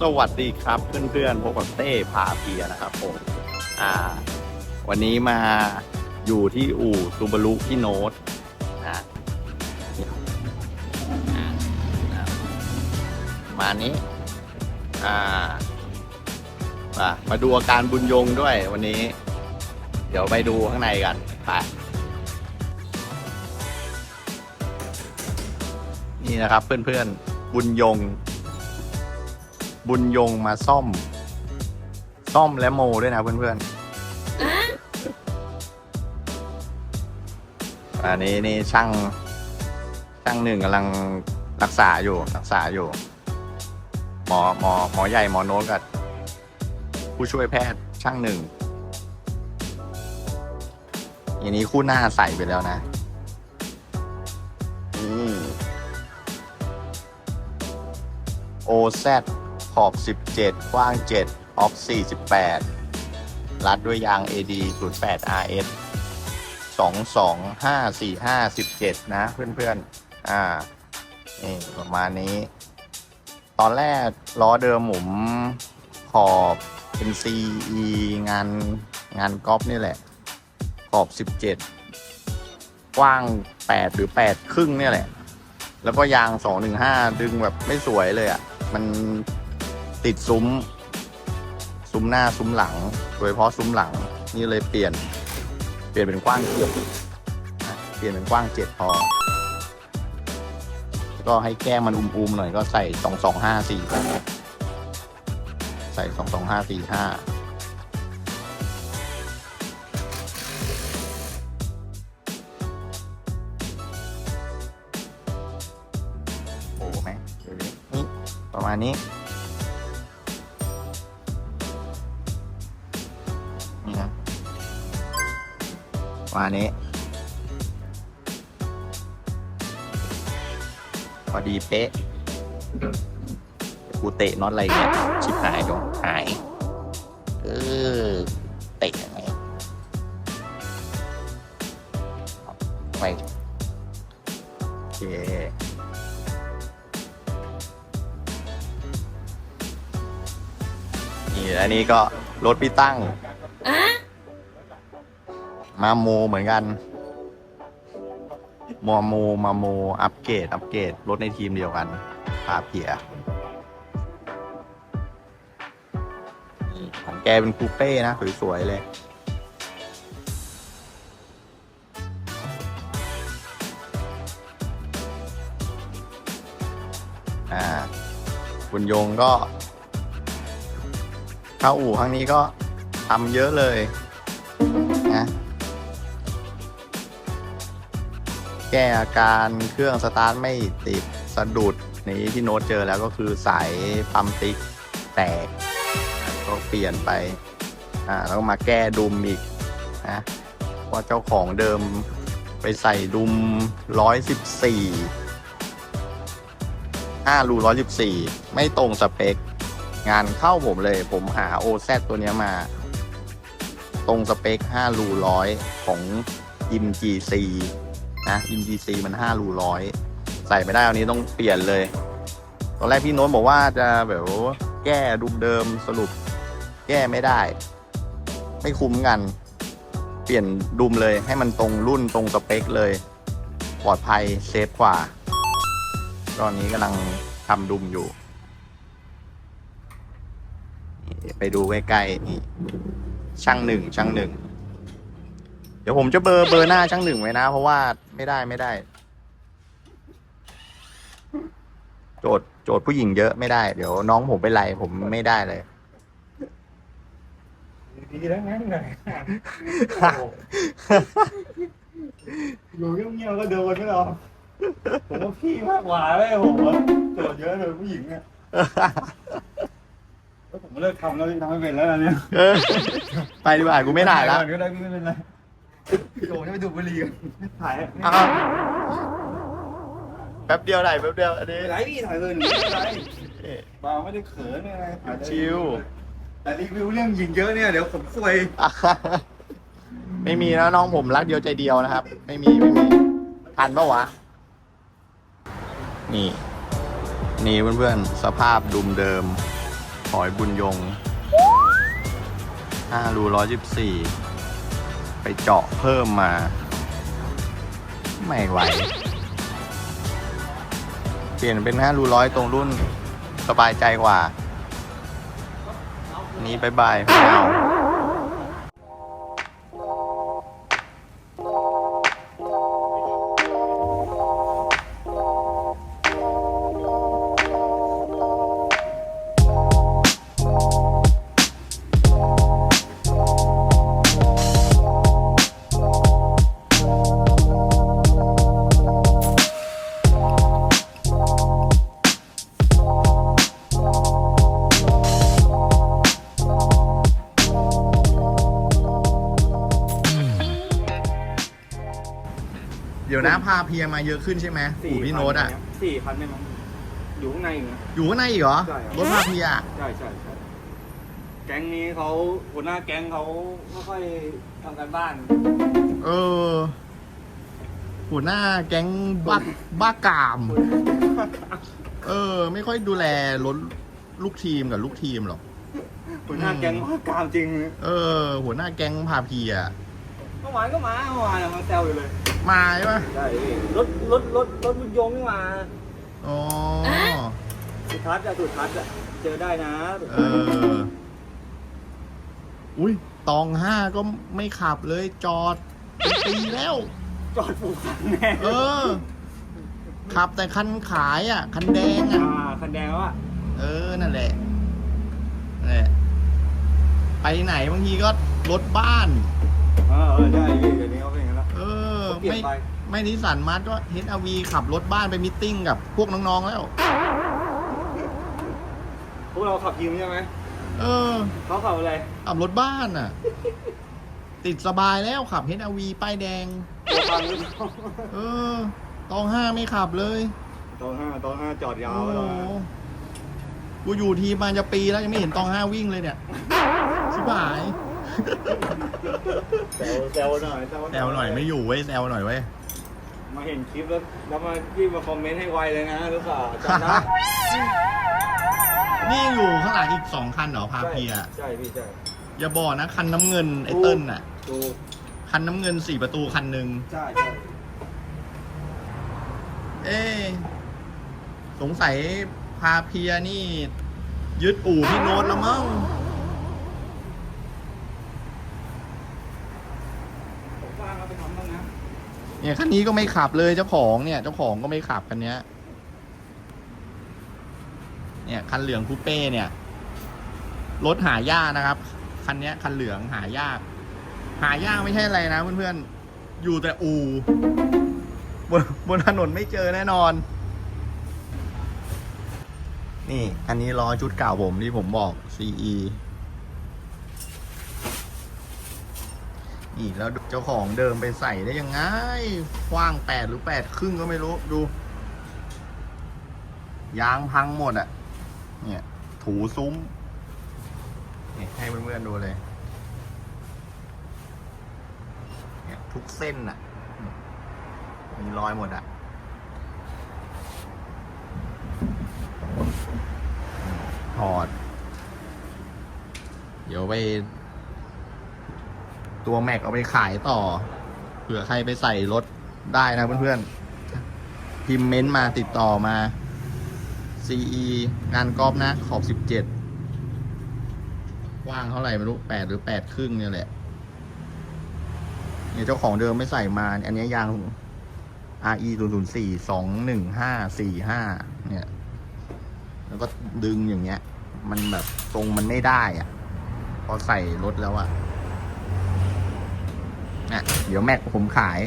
สวัสดีครับเพื่อนๆพบกับเต้พาเพียนะครับผมอ่า วันนี้มาอยู่ที่อู่ซูบารุพี่โน้ตนะอ่าอ่ามานี้อ่าอะมาดูอาการบุญยงด้วยวันนี้ เดี๋ยวไปดูข้างในกันไปนี่นะครับเพื่อนๆบุญยง บุญยงมาซ่อม ซ่อมและโมด้วยนะเพื่อนๆอันนี้นี่ช่างช่างหนึ่งกำลังรักษาอยู่รักษาอยู่ หมอหมอหมอใหญ่หมอโน้ตกับผู้ช่วยแพทย์ช่างหนึ่งอย่างนี้คู่หน้าใส่ไปแล้วนะอืโอแซ อบ 17 กว้าง 7 ออฟ 48 รัดด้วยยาง AD 08 RS 2254517 นะเพื่อนๆ อ่า นี่ประมาณนี้ ตอนแรกล้อเดิมหมุมขอบเป็น CE งานงานกอล์ฟนี่แหละ ขอบ 17 กว้าง 8 หรือ 8 ครึ่งเนี่ยแหละ แล้วก็ยาง 215 ดึงแบบไม่สวยเลยอะ่ะ มัน ติดซุ้ม ซุ้มหน้าซุ้มหลัง โดยเฉพาะซุ้มหลัง นี่เลยเปลี่ยน เปลี่ยนเป็นกว้างเจ็ดเปลี่ยนเป็นกว้างเจ็ดพอ ก็ให้แก้มมันอุ้มๆหน่อยก็ใส่สองสองห้าสี่ใส่สองสองห้าสี่ห้าโอ้ไหมเดี๋ยวนี้ประมาณนี้ มาณนี้พอดีเป๊ะกูเตะน็อตอะไรเนี่ยชิบหายดงหายเออเตะยังไงไปโอเคนี่อันนี้ก็รถพี่ตั้ง มาโมเหมือนกันมอโมมาโม อัปเกรด อัปเกรด รถในทีมเดียวกันพาเพียนี่ของแกเป็นคูเป้นะ สวย ๆ เลย อ่า คุณยงก็ เข้าอู่ครั้งนี้ก็ทำเยอะเลย แก้อาการเครื่องสตาร์ทไม่ติดสะดุดนี้ที่โน้ตเจอแล้วก็คือสายปั๊มติ๊กแตก ก็เปลี่ยนไปอ่าแล้วก็มาแก้ดุมอีกนะเพราะเจ้าของเดิมไปใส่ดุมร้อยสิบสี่ห้ารูร้อยสิบสี่ไม่ตรงสเปค งานเข้าผมเลย ผมหา OZ ตัวเนี้ยมา ตรงสเปค 5 รูร้อยของอิม GC นะอิม GC มัน5รูร้อยใส่ไม่ได้อันนี้ต้องเปลี่ยนเลย ตอนแรกพี่โน้ตบอกว่าจะแบบแก้ดุมเดิมสรุป แก้ไม่ได้ ไม่คุ้มกัน เปลี่ยนดุมเลยให้มันตรงรุ่นตรงสเปคเลย ปลอดภัยเซฟกว่า ตอนนี้กำลังทำดุมอยู่ ไปดูใกล้ๆนี่ช่างหนึ่งช่างหนึ่ง ดี๋ยวผมจะเบอร์เบอร์หน้าช่างหนึ่งไว้นะ เพราะว่าไม่ได้ไม่ได้ โจทย์โจทย์ผู้หญิงเยอะไม่ได้ เดี๋ยวน้องผมไปไล่ผมไม่ได้เลย ดีแล้วงั้นไงอยู่เงียบๆก็โดนไม่หรอกผมว่าพี่มากกว่าเลยผมว่าโจทย์เยอะเลยผู้หญิงเนี่ยแล้วผมเลิกทำแล้วทำไม่เป็นแล้วนะเนี่ยเออไปดีกว่ากูไม่ถ่ายแล้ว ก็ได้ไม่เป็นไร โจทย์จะไปดูดบุหรี่กันถ่ายไม่อ้าวแป๊บเดียวได้แป๊บเดียวอันนี้เป็นไรพี่ถ่ายเลยไม่เป็นไรเปล่าไม่ได้เขินอะไรถ่ายได้ชิวแต่รีวิวเรื่องหญิงเยอะเนี่ยเดี๋ยวผมซวยไม่มีนะน้องผมรักเดียวใจเดียวนะครับ ไม่มีไม่มีทันปะวะ นี่ นี่เพื่อนๆ สภาพดุมเดิมขอยบุญยงห้ารูร้อยสิบสี่ไป เจาะเพิ่มมา ไม่ไหว เปลี่ยนเป็นห้ารูร้อยตรงรุ่นสบายใจกว่า นี้บายบายไม่เอา เพียมาเยอะขึ้นใช่ไหมอู่พี่โน้ตอะสี่พันได้มั้งอยู่ข้างในอยู่นะ อยู่ข้างในอีกเหรอ ใช่ครับ รถพาเพียอะใช่ใช่ใช่แก๊งนี้เขาหัวหน้าแก๊งเขาไม่ค่อยทำการบ้าน เออหัวหน้าแก๊งบ้าบ้ากาม เออ ไม่ค่อยดูแลรถลูกทีมกับลูกทีมหรอก หัวหน้าแก๊งว่ากามจริงเออ หัวหน้าแก๊งพาเพีย เมื่อวานก็มาเมื่อวานอะมาแซวอยู่เลย มาใช่ปะใช่รถรถรถรถบุญยงนี่มาอ๋อ สุทัศน์อะสุทัศน์อะเจอได้นะเออ อุ้ย ตองห้าก็ไม่ขับเลยจอดเป็นปีแล้ว จอดปลูกคันแน่เออ ขับแต่คันขายอะ คันแดงอะ อ่าคันแดงแล้วอะเออ นั่นแหละนั่นแหละ ไปไหนบางทีก็รถบ้าน เออเออใช่พี่ เออเขาเปลี่ยนไม่ไปไม่นิสสันมาร์ทก็เฮดอาวีขับรถบ้านไปมิทติ้งกับพวกน้องๆแล้ว พวกเราขับทีมใช่ไหมเออ เขาขับอะไร ขับรถบ้านอะ ติดสบายแล้วขับเฮดอาวีป้ายแดงตัวพังหรือเปล่าเออตองห้าไม่ขับเลยตอนห้าตอนห้าจอดยาโอ้วโหแล้วนะกูอยู่ทีมมาจะปีแล้วยังไม่เห็นตองห้าวิ่งเลยเนี่ยชิบหาย แซวแซวหน่อยแซวหน่อยไม่อยู่เว้ยแซวหน่อยเว้ยมาเห็นคลิปแล้วแล้วมาพี่มาคอมเมนต์ให้ไวเลยนะหรือเปล่าจำได้นี่ยังอยู่ข้างหลังอีกสองคันเหรอพาเพียใช่พี่ใช่อย่าบอกนะคันน้ำเงินไอ้เติ้ลน่ะดูคันน้ำเงินสี่ประตูคันหนึ่งใช่ใช่เอ๊ะสงสัยพาเพียนี่ ยึดอู่พี่โน้ตแล้วมั้ง ผมว่างเอาไปทำบ้างนะ เนี่ยคันนี้ก็ไม่ขับเลยเจ้าของเนี่ยเจ้าของก็ไม่ขับคันเนี้ย เนี่ยคันเหลืองคูเป้เนี่ยรถหายากนะครับ คันนี้คันเหลืองหายาก หายากไม่ใช่อะไรนะเพื่อนๆอยู่แต่อูบนบนถนนไม่เจอแน่นอน นี่อันนี้ล้อชุดเก่าผมที่ผมบอก CE นี่แล้วเจ้าของเดิมไปใส่ได้ยังไงกว้างแปดหรือแปดครึ่งก็ไม่รู้ดู ยางพังหมดอะ่ะ เนี่ย ถูซุ้มนี่ให้เพื่อนๆดูเลย เนี่ยทุกเส้นอะ่ะ มีรอยหมดอะ่ะถอด เดี๋ยวไป ตัวแม็กเอาไปขายต่อ เผื่อใครไปใส่รถได้นะเพื่อนๆ พิมพ์เม้นต์มาติดต่อมา CE งานกอล์ฟนะ ขอบ 17 กว้างเท่าไหร่ไม่รู้ 8 หรือ 8 ครึ่งเนี่ยแหละ เนี่ยเจ้าของเดิมไม่ใส่มา อันนี้ยาง RE 0 0 4 2 1 5 4 5 เนี่ย แล้วก็ดึงอย่างเงี้ย มันแบบทรงมันไม่ได้อะพอใส่รถแล้วอะเนี่ยเดี๋ยวแม็กผมขาย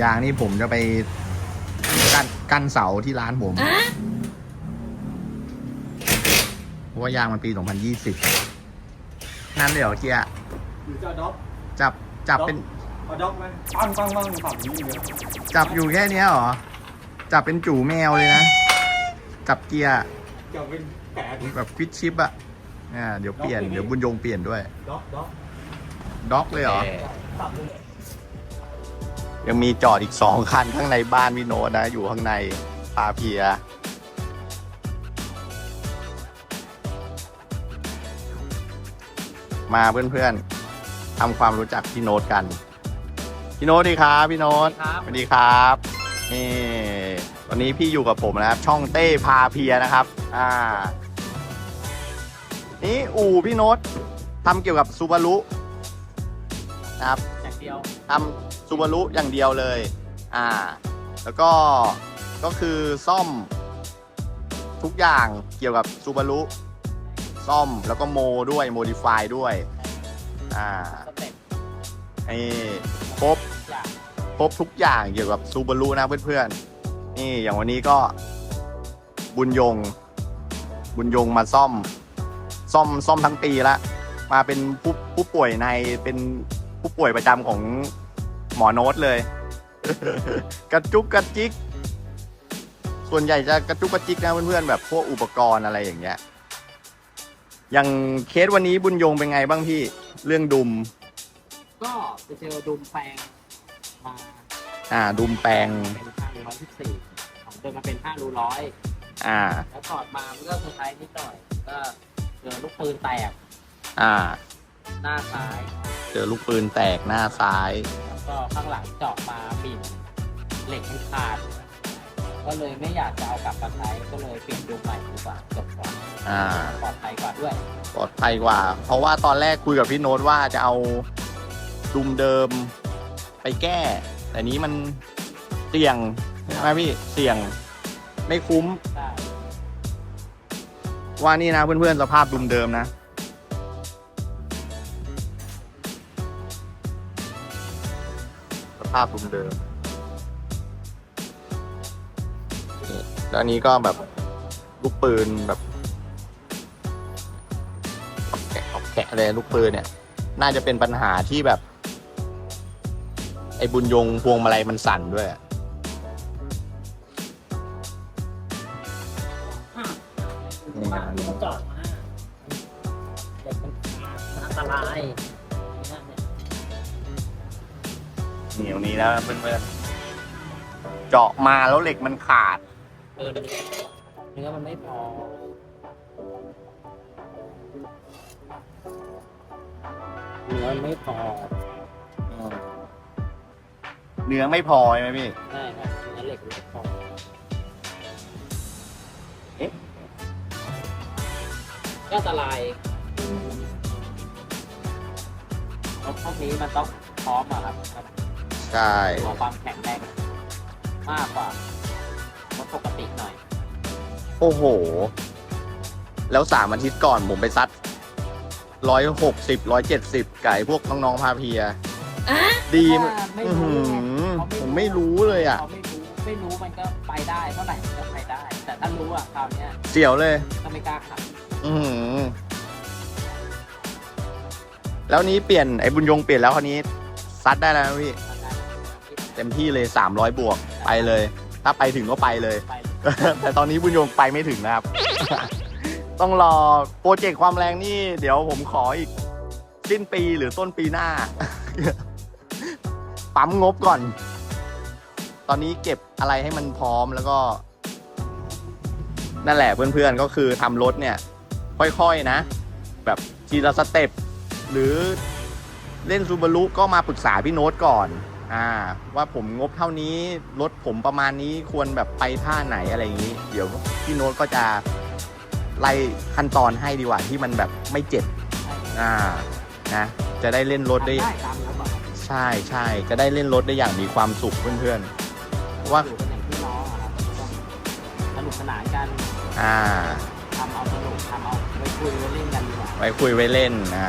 ยางนี่ผมจะไปกันกันเสาที่ร้านผมเพราะว่ายางมันปี 2020 นั่นเลยเหรอเกียร์หรือจะด็อกจับจับเป็นเอาด็อกไหมปังปังปังฝั่งนี้เลยจับอยู่แค่เนี้ยเหรอ จับเป็นจู่แมวเลยนะ จับเกียร์จะเป็นแปดแบบฟิตชิปอะอ่าเดี๋ยวเปลี่ยนเดี๋ยวบุญยงเปลี่ยนด้วย ด็อกด็อกด็อกเลยเหรอตับเล ยยังมีจอดอีกสองคันข้างในบ้านพี่โนตนะ อยู่ข้างในพาเพีย มาเพื่อนๆทำความรู้จักพี่โน้ตกัน พี่โน้ตดีครับพี่โน้ตครับสวัสดีครับนี่วันนี้พี่อยู่กับผมนะครับ ช่องเต้พาเพียนะครับ อ่า นี่อู่พี่โน้ตทำเกี่ยวกับซูบารุ นะครับอย่างเดียวทำซูบารุอย่างเดียวเลย อ่า แล้วก็ก็คือซ่อมทุกอย่างเกี่ยวกับซูบารุซ่อมแล้วก็โมด้วยโมดิฟายด้วย อ่าสเต็ปไอ้ครบอย่างครบทุกอย่างเกี่ยวกับซูบารุนะเพื่อนๆ นี่อย่างวันนี้ก็บุญยง บุญยงมาซ่อม ซ่อมซ่อมทั้งปีละ มาเป็นผู้ผู้ป่วยในเป็น ผู้ป่วยประจำของหมอโน้ตเลย กระจุกกระจิก ส่วนใหญ่จะกระจุกกระจิกนะเพื่อนๆแบบพวกอุปกรณ์อะไรอย่างเงี้ย อย่างเคสวันนี้บุญยงเป็นไงบ้างพี่ เรื่องดุม ก็ไปเจอดุมแปลงมาอ่า ดุมแปลงเป็นห้ารูร้อยสิบสี่ของเดิมมาเป็นห้ารูร้อยอ่า แล้วถอดมามันก็เซอร์ไพรส์นิดหน่อย ก็เจอลูกปืนแตกอ่า หน้าซ้าย เจอลูกปืนแตกหน้าซ้าย แล้วก็ข้างหลังเจาะมาบินเหล็กมันขาด ก็เลยไม่อยากจะเอากลับมาใช้ก็เลยเปลี่ยนดุมใหม่ดีกว่าจบกว่าอ่า ปลอดภัยกว่าด้วย ปลอดภัยกว่า เพราะว่าตอนแรกคุยกับพี่โน้ตว่าจะเอาดุมเดิมไปแก้ แต่นี้มันเสี่ยงใช่ไหมพี่ เสี่ยง ไม่คุ้มใช่ว่านี่นะเพื่อนๆสภาพดุมเดิมนะ ภาพเดิมนี่แล้วอันนี้ก็แบบลูกปืนแบบออกแกะออกแกะเลยลูกปืนเนี่ย น่าจะเป็นปัญหาที่แบบ ไอ้บุญยงพวงมาลัยมันสั่นด้วยอะ เหนียวนี้แล้วเพื่อนๆเจาะมาแล้วเหล็กมันขาด เออเนื้อมันไม่พอเนื้อมันไม่พอเนื้อไม่พอใช่ไหมพี่ใช่ครับเนื้อเหล็กมันไม่พอเอ๊ะก็อันตรายรถพวกนี้มันต้องพร้อมอะครับครับ ใช่ตัวความแข็งแรงมากกว่ารถปกติหน่อย โอ้โห แล้วสามอาทิตย์ก่อนผมไปซัดร้อยหกสิบร้อยเจ็ดสิบไก่พวกน้องๆพาเพียดีเพราะว่าไม่อื้อรู้หืไงอเขาผมไม่รู้เลยอะ เขาไม่รู้ไม่รู้มันก็ไปได้เท่าไหร่มันก็ไปได้ แต่ถ้ารู้อะคราวเนี้ยเสียวเลย ก็ไม่กล้าขับอือหือ แล้วนี้เปลี่ยนไอ้บุญยงเปลี่ยนแล้วคราวนี้ซัดได้แล้วนะพี่มันได้ เต็มที่เลยสามร้อยบวกไปเลย ถ้าไปถึงก็ไปเลยไปแต่ตอนนี้บุญยงไปไม่ถึงนะครับ ต้องรอโปรเจกต์ความแรงนี่ เดี๋ยวผมขออีกสิ้นปีหรือต้นปีหน้า ปั๊มงบก่อน ตอนนี้เก็บอะไรให้มันพร้อมแล้วก็ นั่นแหละเพื่อนๆก็คือทำรถเนี่ย ค่อยๆนะ แบบทีละสเต็ปหรือเล่นซูบารุก็มาปรึกษาพี่โน้ตก่อน อ่าว่าผมงบเท่านี้รถผมประมาณนี้ควรแบบไปท่าไหนอะไรอย่างนี้ เดี๋ยวพี่โน้ตก็จะไล่ขั้นตอนให้ดีกว่าที่มันแบบไม่เจ็บอ่านะจะได้เล่นรถได้ทำได้ตามแล้วแบบใช่ใช่จะได้เล่นรถได้อย่างมีความสุขเพื่อนๆเพราะว่าอยู่กันอย่างพี่น้องอะครับต้องสนุกสนานกันอ่า ทำเอาสนุกทำเอาไปคุยไปเล่นกันดีกว่าไว้คุยไว้เล่นอ่า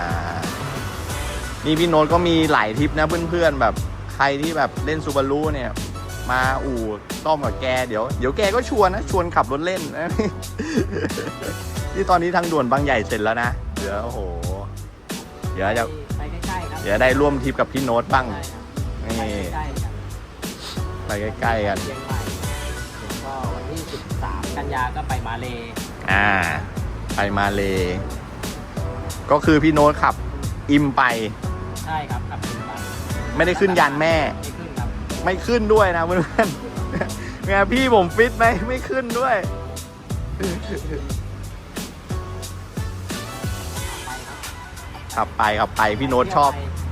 นี่พี่โน้ตก็มีหลายทริปนะเพื่อนๆแบบ ใครที่แบบเล่นซูบารุเนี่ย มาอู่ซ่อมกับแกเดี๋ยวเดี๋ยวแกก็ชวนนะชวนขับรถเล่นนะที่ตอนนี้ทางด่วนบางใหญ่เสร็จแล้วนะเดี๋ยวโอ้โห เดี๋ยวจะไปใกล้ๆครับเดี๋ยวได้ร่วมทริปกับพี่โน้ตบ้างใช่ครับนี่ไปใกล้ๆกันไปใกล้ๆกัน เชียงใหม่แล้วก็วันที่ 13 กันยาก็ไปมาเลอ่า ไปมาเลยก็คือพี่โน้ตขับ อิมไป ใช่ครับขับขึ้น ไม่ได้ขึ้นยานแม่ ไม่ขึ้นครับไม่ขึ้นด้วยนะเพื่อนๆไงพี่ผมฟิตไหมไม่ขึ้นด้วย ขับไปขับไปขับไปพี่โน้ตชอบ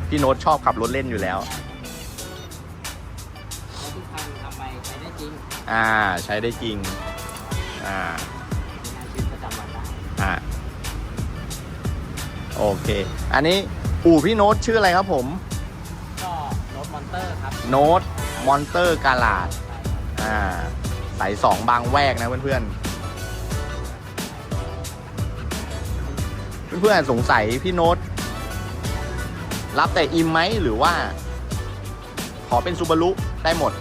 พี่โน้ตชอบขับรถเล่นอยู่แล้วรถทุกคันทำไมใช้ได้จริงอ่า ใช้ได้จริง อ่าในชีวิตประจำวันได้อ่า โอเค อันนี้ อู่พี่โน้ตชื่ออะไรครับผม ตอร์ครับโน้ตมอนเตอร์กาลาดใช่ครับอ่าสายสองบางแวกนะเพื่อนๆ เพื่อนๆสงสัยพี่โน้ตรับแต่อิมไหมหรือว่า ขอเป็นซูบารุได้หมด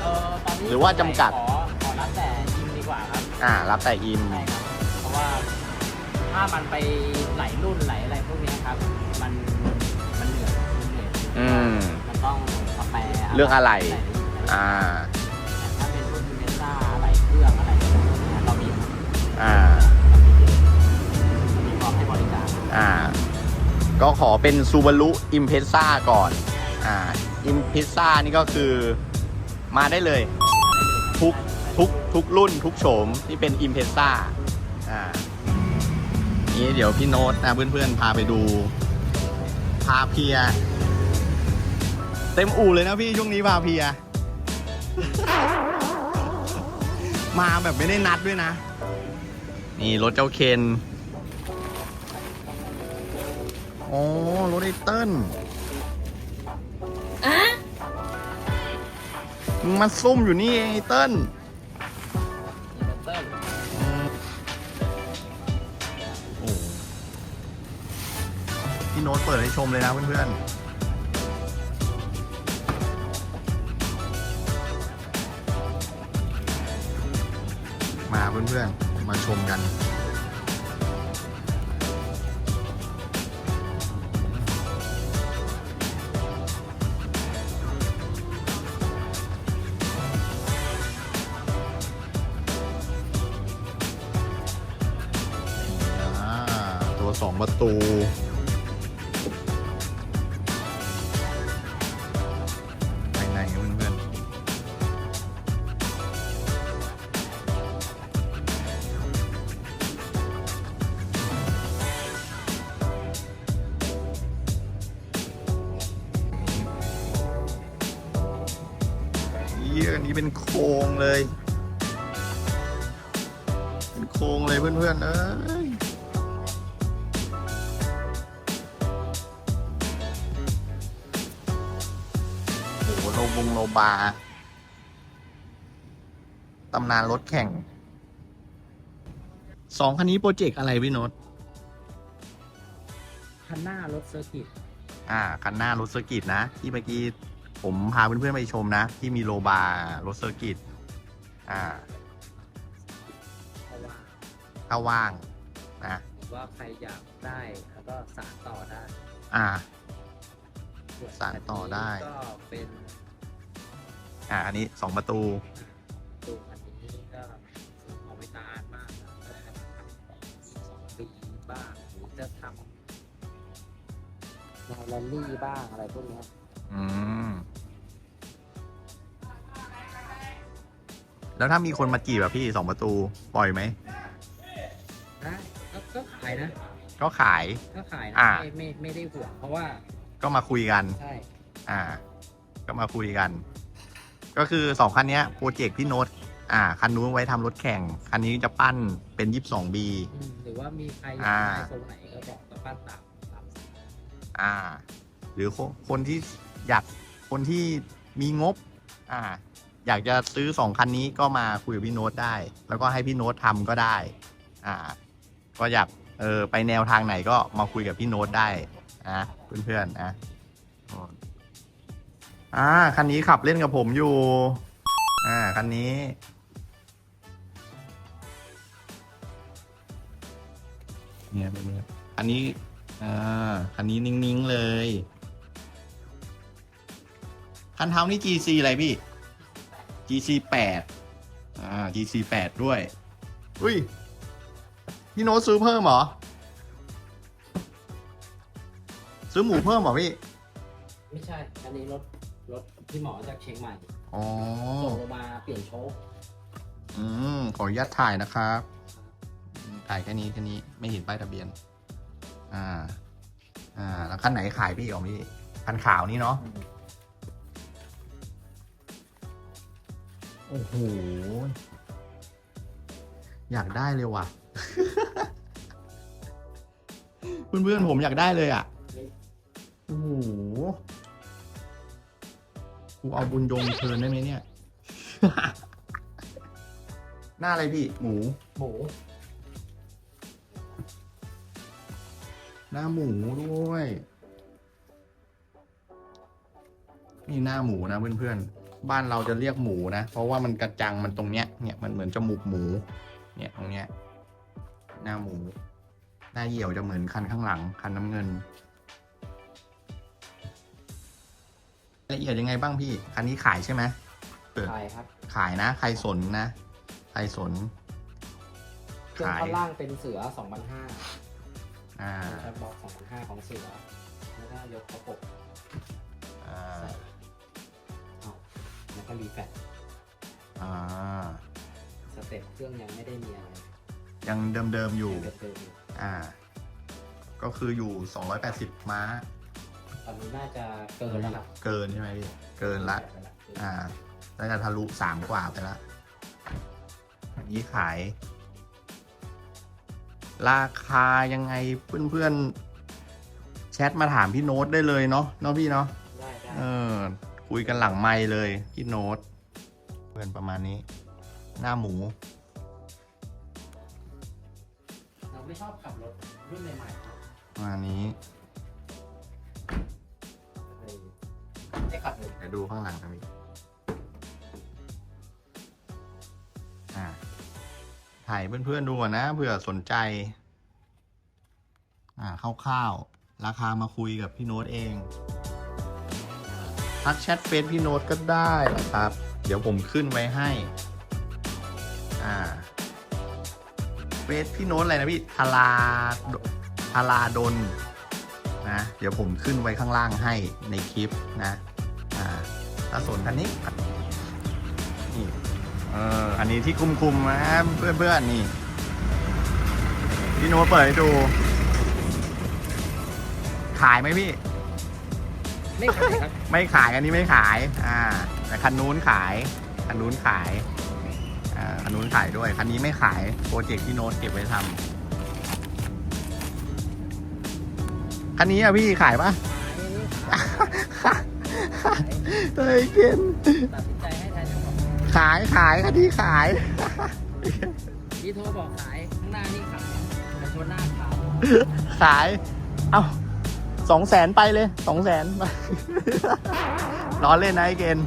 เออตอนนี้หรือว่าจำกัด ขอขอรับแต่ยิมดีกว่าครับอ่า รับแต่อิม ใช่ครับเพราะว่าถ้ามันไปไหลรุ่นไหลอะไรพวกเนี้ยครับ มันมันเหนื่อยมันเหนื่อยอืม เรื่องอะไรแต่อ่า ถ้าเป็นรุ่นเมซ่าอะไรเครื่องอะไรพวกเนี้ยเรามีอ่า มีพร้อมให้บริการอ่า ก็ขอเป็นซูบารุอิมเพ z ซ่าก่อน อ่า อิมเพ z ซ่านี่ก็คือมาได้เลย ทุกทุกทุกรุ่นทุกโฉมที่เป็นอิมเพ z ซ่า อ่า นี้เดี๋ยวพี่โน้ตนะเพื่อนๆ พาไปดู พาเพีย เต็มอู่เลยนะพี่ช่วงนี้พาเพีย มาแบบไม่ได้นัดด้วยนะ นี่รถเจ้าเคนโอ้รถไอเติ้ลมึงมาซุ่มอยู่นี่เองไอเติ้ลมีมอนเตอร์โอ้พี่โน้ตเปิดให้ชมเลยนะเพื่อนๆ เพื่อนๆมาชมกันตัวสองประตู นนี้เป็นโครงเลย เป็นโครงเลยเพื่อนๆเอ้ยโอ้โหโลบงโลบาตำนานรถแข่ง สองคันนี้โปรเจกต์อะไรพี่โนตคันหน้ารถเซอร์กิต อ่า คันหน้ารถเซอร์กิตนะ ที่เมื่อกี้ ผมพาเพื่อนๆไปชมนะ ที่มีโลบารถเซอร์กิตอ่าเพราะว่าถ้าว่างนะ ผมว่าใครอยากได้แล้วก็สานต่อได้อ่า ส่วนสานต่อได้ก็เป็นอ่าอันนี้สองประตู ตัวอันนี้ก็เอาไว้นานมากนะก็ได้ทำสองปีบ้างหรือจะทำแนวแรลลี่บ้างอะไรพวกเนี้ย อืม แล้วถ้ามีคนมาจีบแบบพี่สองประตูปล่อยไหมได้ก็ก็ขายนะก็ขาย ก็ขายนะอ่า ไม่ไม่ไม่ได้ห่วงเพราะว่าก็มาคุยกัน ใช่อ่า ก็มาคุยกัน ก็คือสองคันเนี้ยโปรเจกต์พี่โน้ตอ่า คันนู้นไว้ทำรถแข่ง คันนี้จะปั้นเป็นยี่สิบสองบี อืมหรือว่ามีใครอยากอ่าได้ทรงไหนก็บอกก็ปั้นตามตามสไตล์อ่า หรือคนคนที่อยากคนที่มีงบ อ่า อยากจะซื้อสองคันนี้ก็มาคุยกับพี่โน้ตได้ แล้วก็ให้พี่โน้ตทำก็ได้ อ่า ก็อยากเออไปแนวทางไหนก็มาคุยกับพี่โน้ตได้นะเพื่อนๆนะอ่าคันนี้ขับเล่นกับผมอยู่ อ่าคันนี้เนี่ยเป็นอันนี้อ่าคันนี้นิ่งๆเลย คันเท้านี่ GC อะไรพี่ GC แปดอ่า GC แปดด้วย อุ้ย พี่โน้ตซื้อเพิ่มเหรอ ซื้อหมูเพิ่มเหรอพี่ ไม่ใช่ อันนี้รถรถที่หมอจากเชียงใหม่อ๋อ ส่งลงมาเปลี่ยนโชคอืม ขออนุญาตถ่ายนะครับอืมถ่ายแค่นี้แค่นี้ ไม่เห็นป้ายทะเบียน อ่า อ่า แล้วคันไหนขายพี่ของพี่ คันขาวนี่เนาะ โอ้โห อยากได้เลยว่ะ เพื่อนๆผมอยากได้เลยอะ โอ้โห กูเอาบุญยงเชิญได้ไหมเนี่ย หน้าอะไรพี่ หมู หมู หน้าหมูด้วย นี่หน้าหมูนะเพื่อนๆ บ้านเราจะเรียกหมูนะ เพราะว่ามันกระจังมันตรงเนี้ยเนี่ยมันเหมือนจมูกหมู เนี่ยตรงเนี้ยหน้าหมู หน้าเหี่ยวจะเหมือนคันข้างหลังคันน้ำเงินละเอียดยังไงบ้างพี่ คันนี้ขายใช่ไหมเปิดใช่ครับ ขายนะ ใครสนนะ ใครสนเครื่องขายข้างล่างเป็นเสือ2,500อ่าแท็บบ็อก2,500ของเสือ แล้วก็ยกกระปกอ่าใส่เอาแล้ว ก็รีแฟตอ่าสเต็ปเครื่องยังไม่ได้มีอะไรยังเดิมๆอยู่ ยังเดิมๆอยู่อ่า ก็คืออยู่ 280 ม้า ตอนนี้น่าจะเกินแล้วครับเกินใช่ไหมพี่เกินละ อ่าน่าจะทะลุสามกว่าไปละอันนี้ขาย ราคายังไงเพื่อนๆ แชทมาถามพี่โน้ตได้เลยเนาะเนาะพี่เนาะได้ได้เออ คุยกันหลังไมค์เลยพี่โน้ตเพื่อนประมาณนี้ หน้าหมู เราไม่ชอบขับรถรุ่นใหม่ๆครับประมาณนี้เลยได้ขับเลยเดี๋ยวดูข้างหลังกันอีกอ่าถ่ายเพื่อนๆดูก่อนนะเผื่อสนใจ อ่าคร่าวๆราคามาคุยกับพี่โน้ตเอง ทักแชทเฟซพี่โน้ตก็ได้นะครับ เดี๋ยวผมขึ้นไว้ให้ อ่าเฟซพี่โน้ตอะไรนะพี่ทาราทาราดนนะเดี๋ยวผมขึ้นไว้ข้างล่างให้ในคลิปนะอ่าถ้าสนคันนี้นี่เอออันนี้ที่คุมคุมๆนะเพื่อนเพื่อนๆนี่พี่โน้ตเปิดให้ดู ขายไหมพี่ ไม่ขายครับ ไม่ขายอันนี้ไม่ขาย อ่า แต่คันนู้นขาย คันนู้นขาย อ่า คันนู้นขายด้วย คันนี้ไม่ขาย โปรเจกต์ที่โน้ตเก็บไว้ทำคันนี้อะพี่ขายปะเฮ้ยเกนตัดสินใจให้แทนเจ้าของขายขายคันนี้ขาย พี่โทรบอกขายข้างหน้านี่ขายแต่ชนหน้าขาวขาย เอ้า สองแสนไปเลยสองแสนล้อเล่นนะไอเกน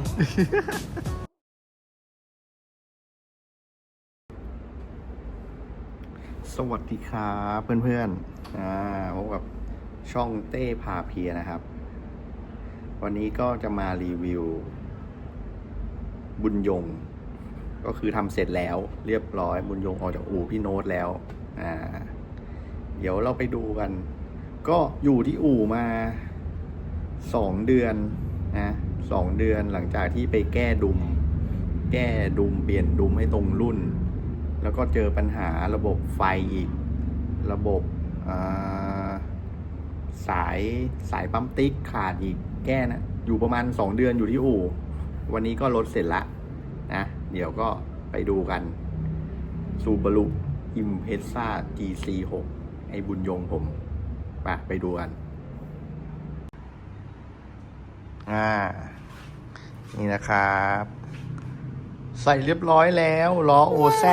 สวัสดีครับเพื่อนๆอ่าพบกับช่องเต้พาเพียนะครับ วันนี้ก็จะมารีวิว บุญยง ก็คือทำเสร็จแล้วเรียบร้อยบุญยงออกจากอู่พี่โน้ตแล้วอ่าเดี๋ยวเราไปดูกัน ก็อยู่ที่อู่มาสองเดือนนะสองเดือนหลังจากที่ไปแก้ดุม แก้ดุมเปลี่ยนดุมให้ตรงรุ่น แล้วก็เจอปัญหาระบบไฟอีก ระบบสายสายปั๊มติ๊กขาดอีกแก้นะ อยู่ประมาณสองเดือนอยู่ที่อู่ วันนี้ก็รถเสร็จละนะ เดี๋ยวก็ไปดูกันซูบารุอิมเพซ่า GC6 ไอ้บุญยงผม ไปไปดูกัน อ่า นี่นะครับ ใส่เรียบร้อยแล้วล้อโอแซ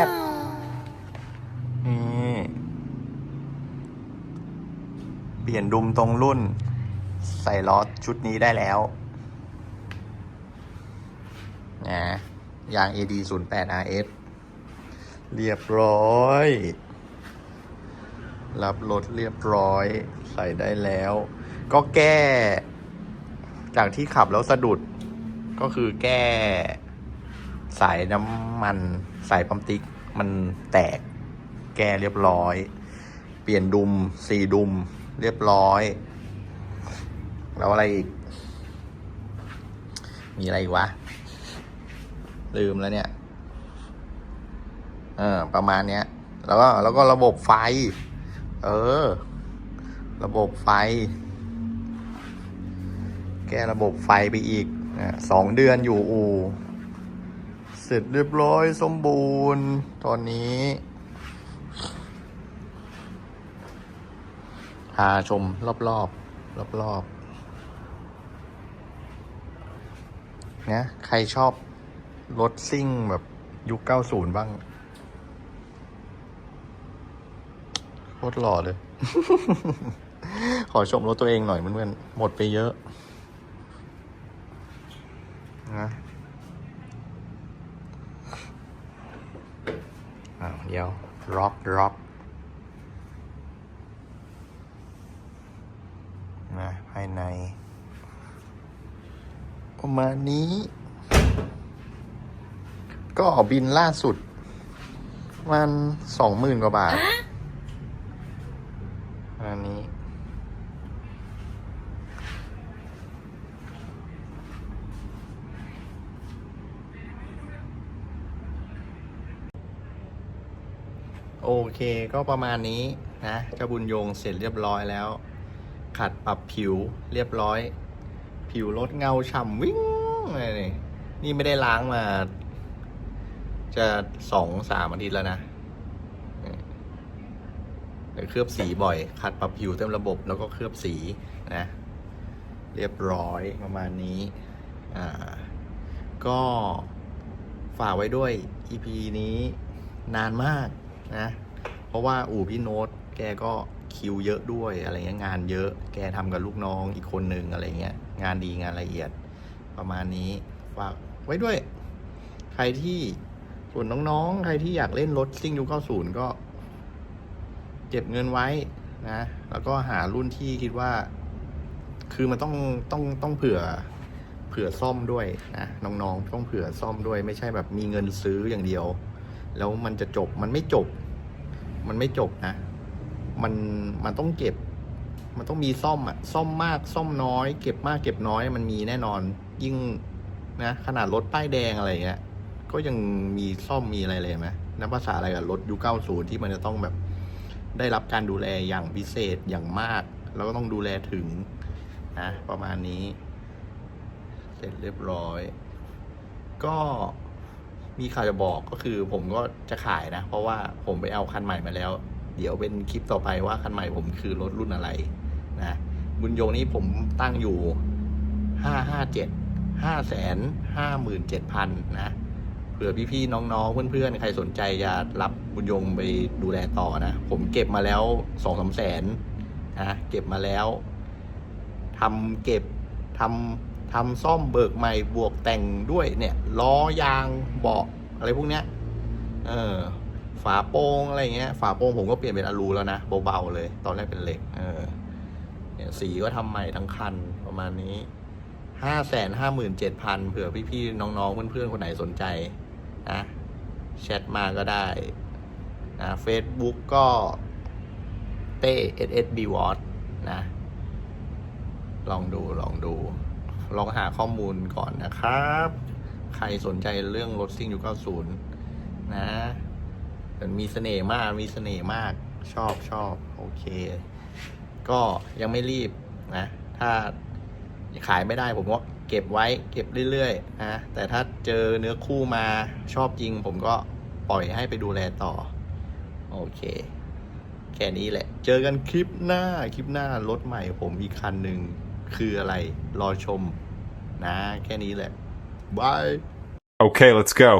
นี่เปลี่ยนดุมตรงรุ่น ใส่ล้อชุดนี้ได้แล้วนะยาง AD 0 8 RS เรียบร้อย รับรถเรียบร้อยใส่ได้แล้ว ก็แก้ จากที่ขับแล้วสะดุด ก็คือแก้ สายน้ำมัน สายปั๊มติ๊ก มันแตก แก้เรียบร้อย เปลี่ยนดุมสี่ดุม เรียบร้อย แล้วอะไรอีก มีอะไรอีกวะ ลืมแล้วเนี่ย เออ ประมาณเนี้ย แล้วก็แล้วก็ระบบไฟ เออ ระบบไฟ แก้ระบบไฟไปอีกนะสองเดือนอยู่อู่เสร็จเรียบร้อยสมบูรณ์ ตอนนี้พาชมรอบรอบรอบรอบๆนะใครชอบรถซิ่งแบบยุค 90 บ้าง โคตรหล่อเลย ขอชมรถตัวเองหน่อยเพื่อนๆหมดไปเยอะนะอ้าวเดี๋ยวร็อกร็อกนะภายในประมาณนี้ ก็บินล่าสุด มันสองหมื่นกว่าบาท นี้ โอเคก็ประมาณนี้นะเจ้าบุญโยงเสร็จเรียบร้อยแล้ว ขัดปรับผิวเรียบร้อย ผิวรถเงาฉ่ำวิ่งนี่นี่ไม่ได้ล้างมา จะสองสามอาทิตย์แล้วนะ เคลือบสีบ่อย ขัดปรับผิวเต็มระบบแล้วก็เคลือบสีนะ เรียบร้อยประมาณนี้อ่าก็ฝากไว้ด้วย EP นี้นานมากนะ เพราะว่าอู่พี่โน้ตแกก็คิวเยอะด้วยอะไรเงี้ยงานเยอะแกทำกับลูกน้องอีกคนหนึ่งอะไรเงี้ยงานดีงานละเอียด ประมาณนี้ฝากไว้ด้วย ใครที่ส่วนน้องๆ ใครที่อยากเล่นรถซิ่งยุค90 ก็ เก็บเงินไว้นะ แล้วก็หารุ่นที่คิดว่า คือมันต้องต้องต้องเผื่อเผื่อซ่อมด้วยนะน้องๆต้องเผื่อซ่อมด้วย ไม่ใช่แบบมีเงินซื้ออย่างเดียว แล้วมันจะจบมันไม่จบ มันไม่จบนะ มันมันต้องเก็บ มันต้องมีซ่อมอะซ่อมมากซ่อมน้อย เก็บมากเก็บน้อยมันมีแน่นอนยิ่งนะขนาดรถป้ายแดงอะไรเงี้ยก็ยังมีซ่อมมีอะไรเลยไหมนับภาษาอะไรกับรถยุค90ที่มันจะต้องแบบ ได้รับการดูแลอย่างพิเศษอย่างมาก แล้วก็ต้องดูแลถึงนะประมาณนี้ เสร็จเรียบร้อย ก็มีข่าวจะบอกก็คือผมก็จะขายนะ เพราะว่าผมไปเอาคันใหม่มาแล้ว เดี๋ยวเป็นคลิปต่อไปว่าคันใหม่ผมคือรถรุ่นอะไรนะบุญโยงนี้ผมตั้งอยู่ห้าห้าเจ็ดห้าแสนห้าหมื่นเจ็ดพันนะ ผื่อพี่ๆน้องๆเพื่อนๆใครสนใจจะรับบุญยงไปดูแลต่อนะผมเก็บมาแล้วสองสามแสนนะเก็บมาแล้วทำเก็บทำทำซ่อมเบิกใหม่บวกแต่งด้วยเนี่ยล้อยางเบาะอะไรพวกเนี้ยเออฝาโปร่งอะไรเงี้ยฝาโปร่งผมก็เปลี่ยนเป็นอลูแล้วนะเบาๆเลย ตอนแรกเป็นเหล็กเออเนี่ยสีก็ทำใหม่ทั้งคันประมาณนี้ห้าแสนห้าหมื่นเจ็ดพันเผื่อพี่ๆน้องๆเพื่อนๆคนไหนสนใจ นะแชทมาก็ได้นะเฟซบุ๊กก็เต้ SSB w a t นะ ลองดูลองดู ลองหาข้อมูลก่อนนะครับ ใครสนใจเรื่องรถซิ่งยุค90 นะมันมีเสน่ห์มากมีเสน่ห์มากชอบชอบโอเค ก็ยังไม่รีบนะ ถ้าขายไม่ได้ผมก็ เก็บไว้เก็บเรื่อยๆนะแต่ถ้าเจอเนื้อคู่มาชอบจริง ผมก็ปล่อยให้ไปดูแลต่อ โอเค แค่นี้แหละ เจอกันคลิปหน้าคลิปหน้ารถใหม่ผมอีกคันหนึ่งคืออะไร รอชมนะ แค่นี้แหละบาย Okay, let's go.